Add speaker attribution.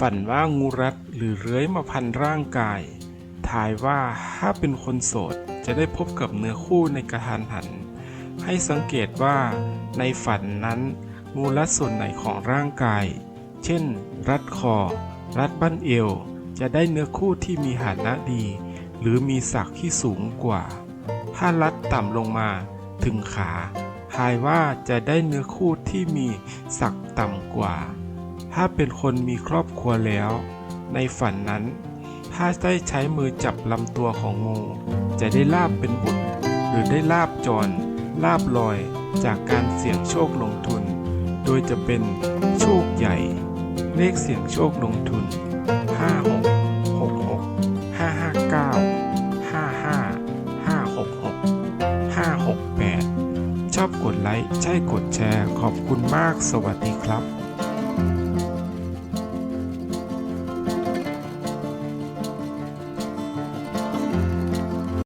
Speaker 1: ฝันว่างูรัดหรือเลื้อยมาพันร่างกาย ทายว่าถ้าเป็นคนโสดจะได้พบกับเนื้อคู่ในกระทานหัน ให้สังเกตว่าในฝันนั้นงูรัดส่วนไหนของร่างกาย เช่น รัดคอ รัดบั้นเอว จะได้เนื้อคู่ที่มีฐานะดี หรือมีศักดิ์ที่สูงกว่า ถ้ารัดต่ำลงมาถึงขาทายว่าจะได้เนื้อคู่ที่มีศักดิ์ต่ำกว่า ถ้าเป็นคนมีครอบครัวแล้ว ในฝันนั้น ถ้าได้ใช้มือจับลำตัวของงู จะได้ลาบเป็นบุตร หรือได้ลาบจร ลาบลอยจากการเสี่ยงโชคลงทุน โดยจะเป็นโชคใหญ่ เลขเสี่ยงโชคลงทุน 56 66 559 55 566 568 ชอบกดไลค์ ใช่กดแชร์ ขอบคุณมาก สวัสดีครับ